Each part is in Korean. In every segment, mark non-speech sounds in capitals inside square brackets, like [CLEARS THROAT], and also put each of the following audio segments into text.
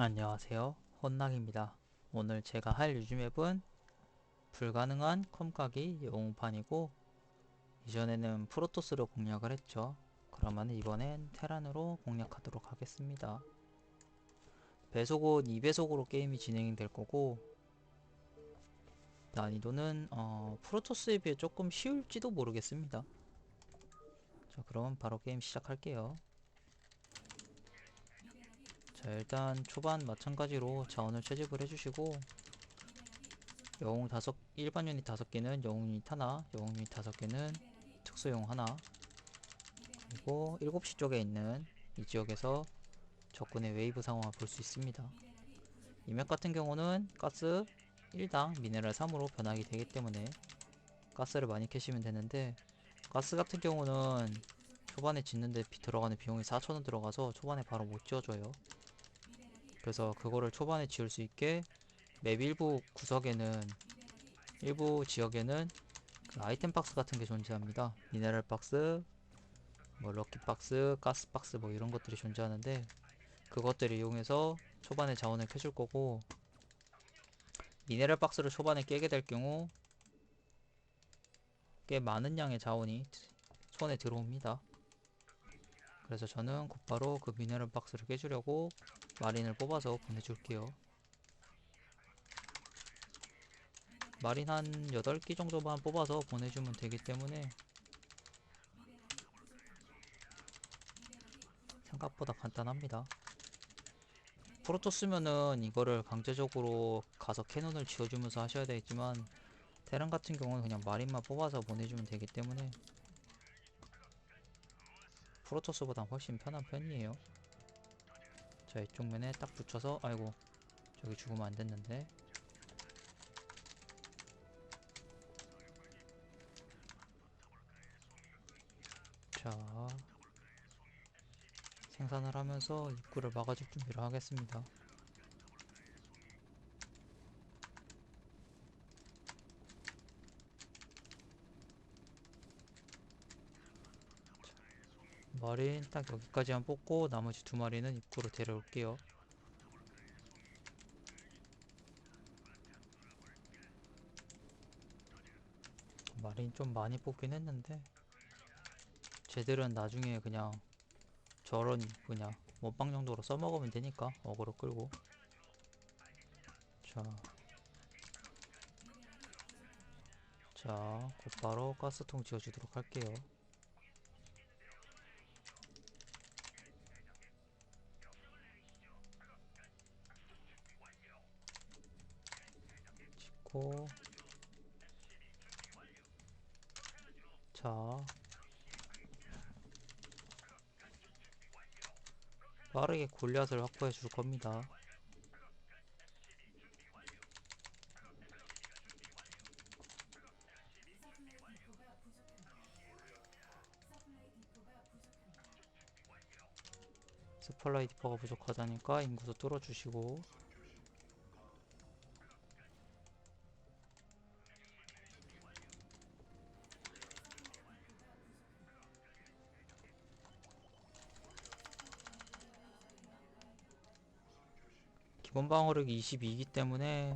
안녕하세요. 혼낙입니다. 오늘 제가 할 유즈맵은 불가능한 컴가기 영웅판이고 이전에는 프로토스로 공략을 했죠. 그러면 이번엔 테란으로 공략하도록 하겠습니다. 배속은 2배속으로 게임이 진행이 될 거고 난이도는 어, 프로토스에 비해 조금 쉬울지도 모르겠습니다. 자 그럼 바로 게임 시작할게요 자 일단 초반 마찬가지로 자원을 채집을 해주시고 영웅 다섯 일반 유닛 다섯 개는 영웅 유닛 하나, 영웅 유닛 다섯 개는 특수용 하나 그리고 7시 쪽에 있는 이 지역에서 적군의 웨이브 상황을 볼 수 있습니다. 이맵 같은 경우는 가스 1당 미네랄 3으로 변하게 되기 때문에 가스를 많이 캐시면 되는데 가스 같은 경우는 초반에 짓는데 비- 들어가는 비용이 4천원 들어가서 초반에 바로 못 지어줘요. 그래서 그거를 초반에 지을 수 있게 맵 일부 구석에는 일부 지역에는 그 아이템 박스 같은 게 존재합니다. 미네랄 박스, 뭐 럭키 박스, 가스 박스 뭐 이런 것들이 존재하는데 그것들을 이용해서 초반에 자원을 캐줄 거고 미네랄 박스를 초반에 깨게 될 경우 꽤 많은 양의 자원이 손에 들어옵니다. 그래서 저는 곧바로 그 미네랄 박스를 깨주려고 마린을 뽑아서 보내줄게요. 마린 한 8기 정도만 뽑아서 보내주면 되기 때문에 생각보다 간단합니다. 프로토스면은 이거를 강제적으로 가서 캐논을 지어주면서 하셔야 되겠지만 테란 같은 경우는 그냥 마린만 뽑아서 보내주면 되기 때문에 프로토스보다 훨씬 편한 편이에요. 자 이쪽 면에 딱 붙여서 아이고 저기 죽으면 안 됐는데. 자 생산을 하면서 입구를 막아줄 준비를 하겠습니다 마린 딱 여기까지만 뽑고 나머지 두 마리는 입구로 데려올게요. 마린 좀 많이 뽑긴 했는데 쟤들은 나중에 그냥 저런 그냥 원빵 정도로 써먹으면 되니까 어그로 끌고 자. 자, 곧바로 가스통 지어주도록 할게요. 짓고. 자. 빠르게 골리앗을 확보해 줄 겁니다. 스펄라이 디퍼가 부족하다니까 인구도 뚫어주시고 기본 방어력이 22이기 때문에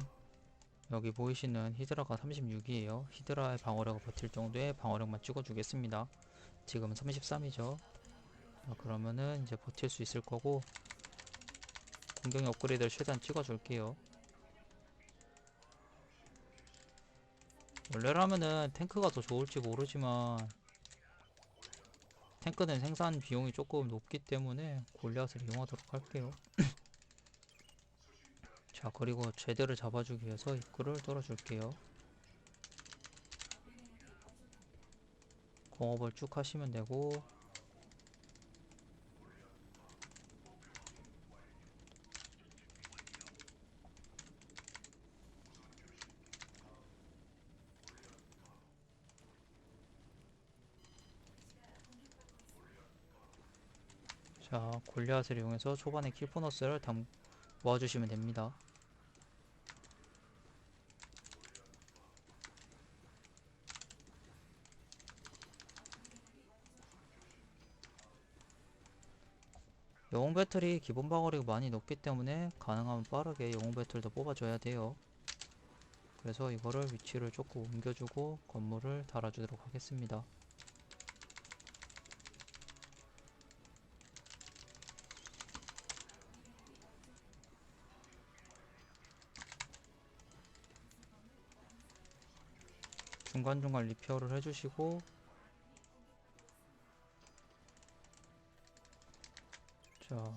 여기 보이시는 히드라가 36이에요. 히드라의 방어력을 버틸 정도의 방어력만 찍어주겠습니다. 지금은 33이죠. 그러면은 이제 버틸 수 있을 거고 공격력 업그레이드를 최대한 찍어줄게요. 원래라면은 탱크가 더 좋을지 모르지만 탱크는 생산 비용이 조금 높기 때문에 골리앗을 이용하도록 할게요. [CLEARS THROAT] 자 그리고 제대로 잡아주기 위해서 입구를 뚫어줄게요. 공업을 쭉 하시면 되고. 자 골리앗을 이용해서 초반에 킬포너스를 담 모아주시면 됩니다 영웅 배틀이 기본 방어력이 많이 높기 때문에 가능하면 빠르게 영웅 배틀도 뽑아줘야 돼요. 그래서 이거를 위치를 조금 옮겨주고 건물을 달아주도록 하겠습니다. 중간중간 리페어를 해주시고 자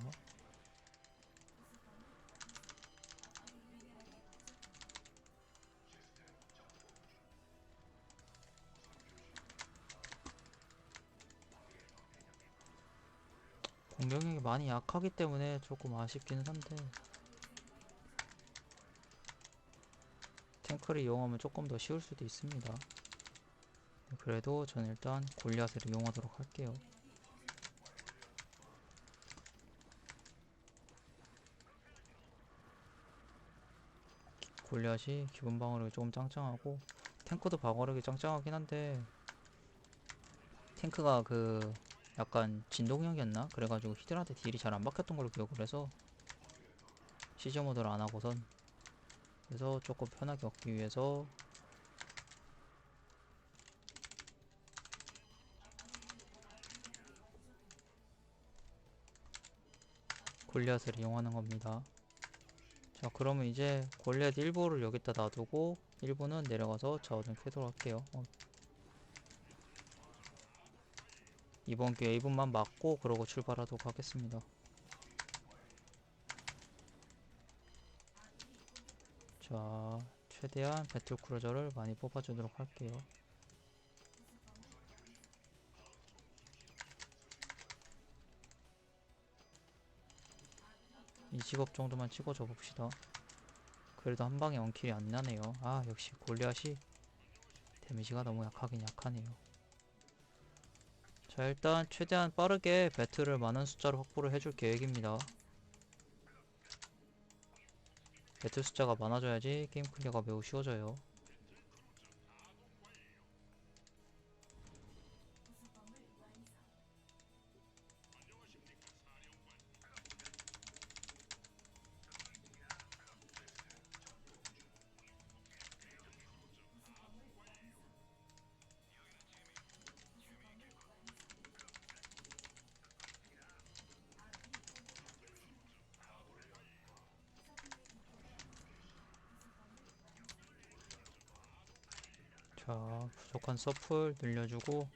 공격력이 많이 약하기 때문에 조금 아쉽기는 한데 탱크를 이용하면 조금 더 쉬울 수도 있습니다. 그래도 저는 일단 골리앗을 이용하도록 할게요. 골리앗이 기본 방어력이 조금 짱짱하고 탱크도 방어력이 짱짱하긴 한데 탱크가 그 약간 진동형이었나? 그래가지고 히드한테 딜이 잘 안 박혔던 걸로 기억을 해서 시즈 모드를 안 하고선 그래서 조금 편하게 얻기 위해서 골리앗을 이용하는 겁니다. 자 그러면 이제 골리앗 일부를 여기다 놔두고 일부는 내려가서 자원을 캐도록 할게요. 어. 이번 기회 1분만 맞고 그러고 출발하도록 하겠습니다. 자, 최대한 배틀크루저를 많이 뽑아주도록 할게요. 이 직업 정도만 찍어줘 봅시다. 그래도 한 방에 원킬이 안 나네요. 아, 역시 골리앗이 데미지가 너무 약하긴 약하네요. 자, 일단 최대한 빠르게 배틀을 많은 숫자로 확보를 해줄 계획입니다. 배틀 숫자가 많아져야지 게임 클리어가 매우 쉬워져요. 자, 부족한 서플 늘려주고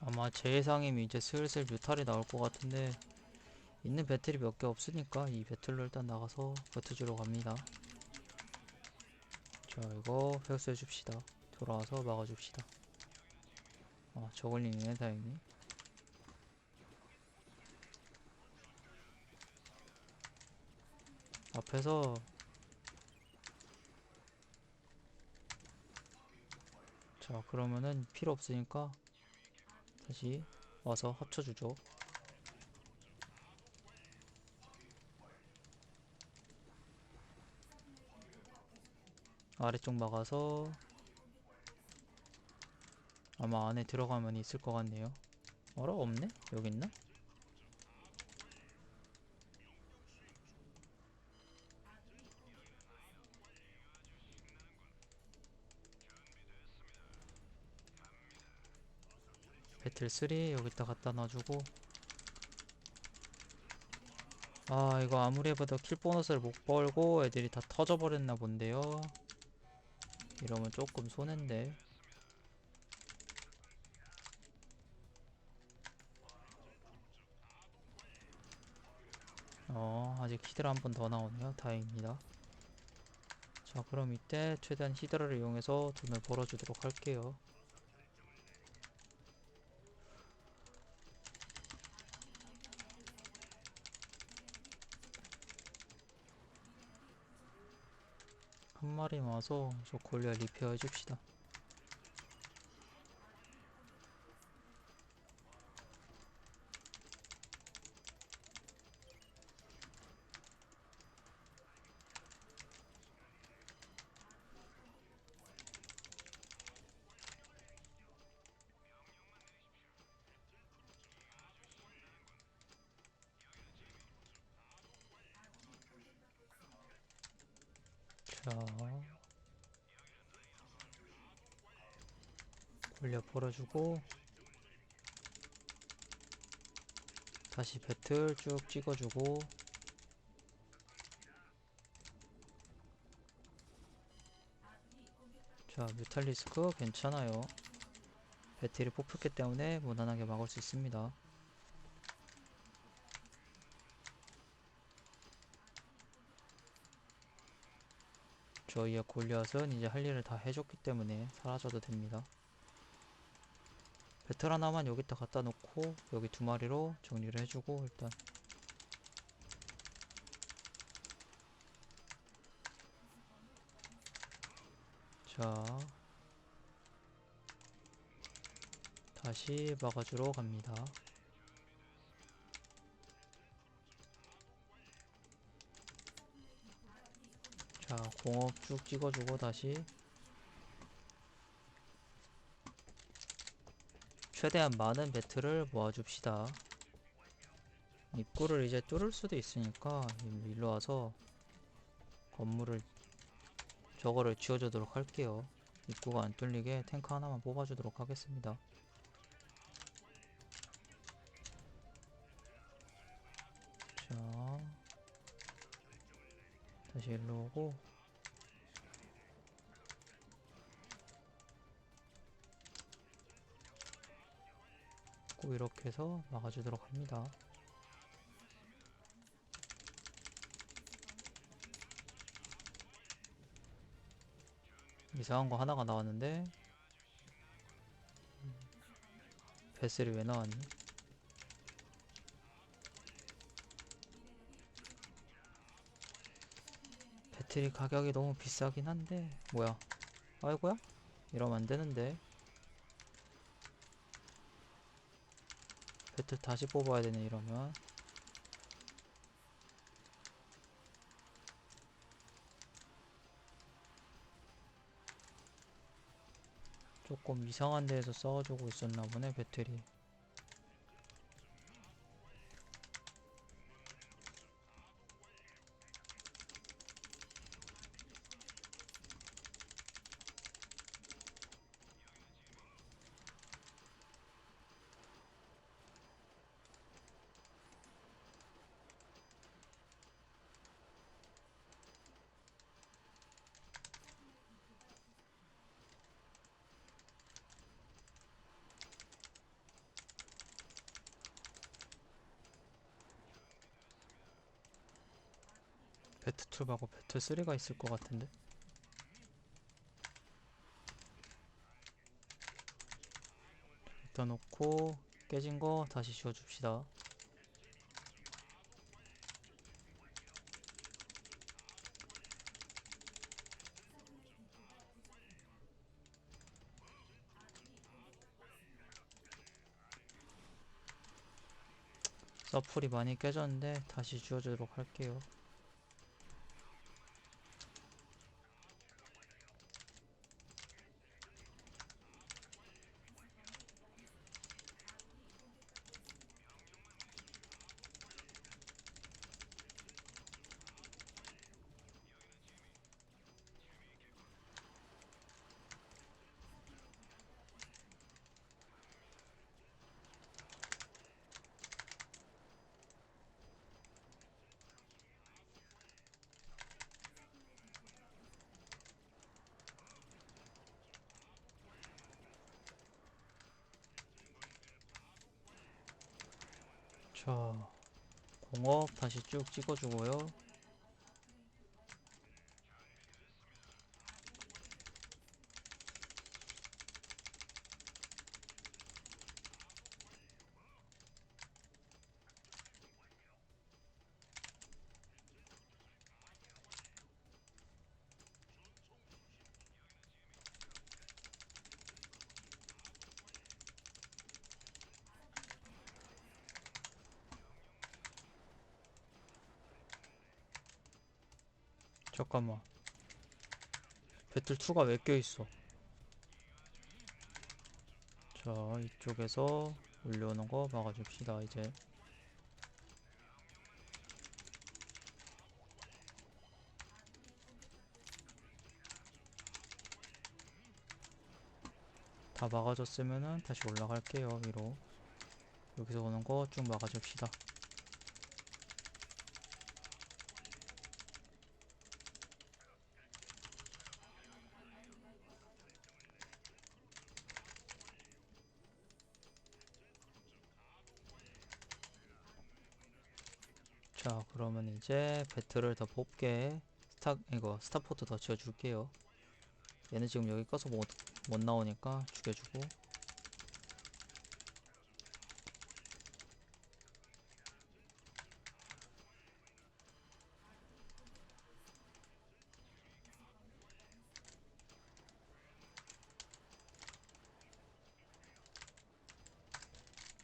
아마 제 예상이면 이제 슬슬 뮤탈이 나올 것 같은데 있는 배틀이 몇 개 없으니까 이 배틀로 일단 나가서 버텨주러 갑니다. 자, 이거 회수 해줍시다. 돌아와서 막아줍시다. 아, 저걸리네, 다행히. 앞에서 자, 그러면은 필요 없으니까 다시 와서 합쳐주죠. 아래쪽 막아서 아마 안에 들어가면 있을 것 같네요. 어라 없네? 여기 있나? 배틀 3 여기다 갖다 놔주고 아 이거 아무리 해봐도 킬 보너스를 못 벌고 애들이 다 터져버렸나 본데요 이러면 조금 손해인데 어 아직 히드라 한 번 더 나오네요. 다행입니다. 자 그럼 이때 최대한 히드라를 이용해서 돈을 벌어주도록 할게요. 한 마리 와서 저 골리앗 리페어 해줍시다 골려 벌어주고 다시 배틀 쭉 찍어주고 자 뮤탈리스크 괜찮아요. 배틀이 뽑혔기 때문에 무난하게 막을 수 있습니다. 저희의 골리앗은 이제 할 일을 다 해줬기 때문에 사라져도 됩니다 배틀 하나만 여기다 갖다 놓고 여기 두 마리로 정리를 해주고 일단. 자. 다시 막아주러 갑니다. 자 공업 쭉 찍어주고 다시 최대한 많은 배틀을 모아줍시다. 입구를 이제 뚫을 수도 있으니까 일- 일로 와서 건물을 저거를 지어주도록 할게요. 입구가 안 뚫리게 탱크 하나만 뽑아주도록 하겠습니다. 자, 다시 일로 오고 꼭 이렇게 해서 막아주도록 합니다. 이상한 거 하나가 나왔는데 음, 베슬이 왜 나왔니? 배터리 가격이 너무 비싸긴 한데 뭐야 아이고야 이러면 안 되는데 배틀 다시 뽑아야 되네 이러면. 조금 이상한 데에서 싸워주고 있었나 보네 배틀이 배틀 2 말고 배틀 3가 있을 것 같은데? 일단 놓고 깨진 거 다시 지워줍시다. 서플이 많이 깨졌는데 다시 지워주도록 할게요 자, 공업 다시 쭉 찍어주고요. 잠깐만. 배틀2가 왜 껴있어? 자 이쪽에서 올려오는 거 막아줍시다 이제. 다 막아줬으면은 다시 올라갈게요 위로. 여기서 오는 거 쭉 막아줍시다. 이제 배틀을 더 뽑게 스타 이거 스타포트 더 지어줄게요. 얘는 지금 여기 꺼서 못, 못 나오니까 죽여주고.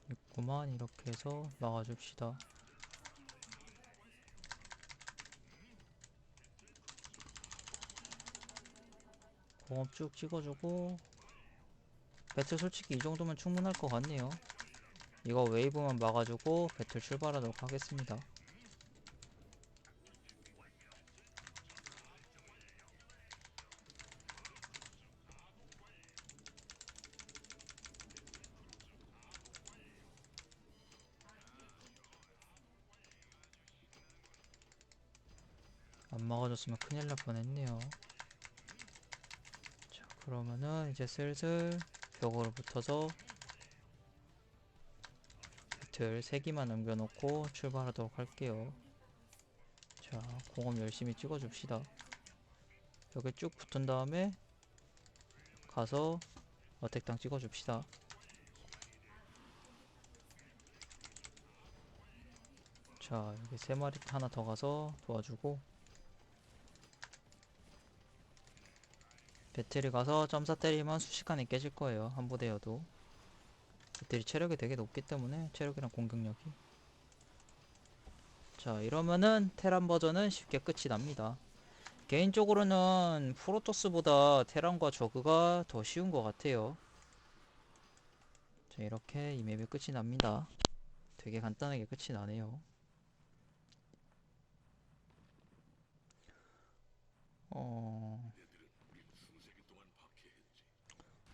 있구만 이렇게 해서 막아줍시다 공업 쭉 찍어주고 배틀 솔직히 이 정도면 충분할 것 같네요. 이거 웨이브만 막아주고 배틀 출발하도록 하겠습니다. 안 막아줬으면 큰일 날 뻔했네요. 자 그러면은 이제 슬슬 벽으로 붙어서 배틀 3기만 남겨놓고 출발하도록 할게요. 자 공업 열심히 찍어줍시다. 벽에 쭉 붙은 다음에 가서 어택당 찍어줍시다. 자 여기 세 마리 하나 더 가서 도와주고 배틀이 가서 점사 때리면 순식간에 깨질 거예요. 한 부대여도. 배틀이 체력이 되게 높기 때문에 체력이랑 공격력이. 자, 이러면은 테란 버전은 쉽게 끝이 납니다. 개인적으로는 프로토스보다 테란과 저그가 더 쉬운 것 같아요. 자, 이렇게 이 맵이 끝이 납니다. 되게 간단하게 끝이 나네요. 어...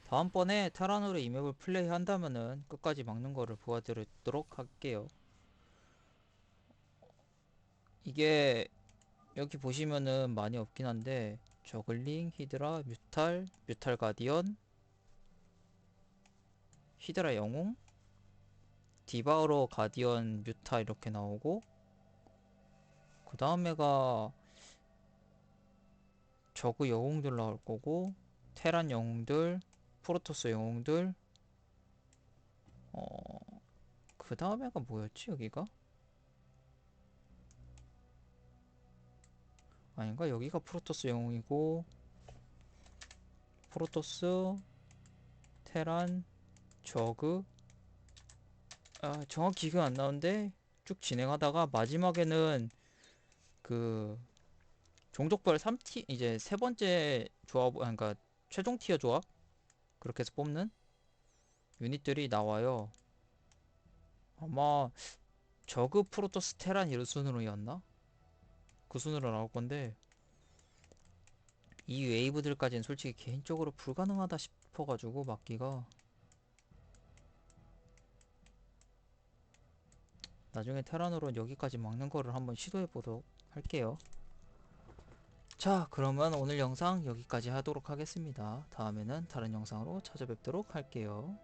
다음번에 테란으로 이 맵을 플레이 한다면은 끝까지 막는 거를 보여드리도록 할게요. 이게 여기 보시면은 많이 없긴 한데 저글링, 히드라, 뮤탈, 뮤탈 가디언, 히드라 영웅, 디바우로 가디언, 뮤타 이렇게 나오고 그 다음에가 저그 영웅들 나올 거고 테란 영웅들 프로토스 영웅들 어... 그 다음에가 뭐였지 여기가? 아닌가? 여기가 프로토스 영웅이고 프로토스 테란 저그 아 정확히 기억 안 나는데 쭉 진행하다가 마지막에는 그 종족별 3티 이제 세 번째 조합 아 그러니까 최종 티어 조합 그렇게 해서 뽑는 유닛들이 나와요. 아마 저그 프로토스 테란 이런 순으로였나? 그 순으로 나올 건데 이 웨이브들까지는 솔직히 개인적으로 불가능하다 싶어가지고 막기가 나중에 테란으로 여기까지 막는 거를 한번 시도해 보도록 할게요. 자 그러면 오늘 영상 여기까지 하도록 하겠습니다. 다음에는 다른 영상으로 찾아뵙도록 할게요.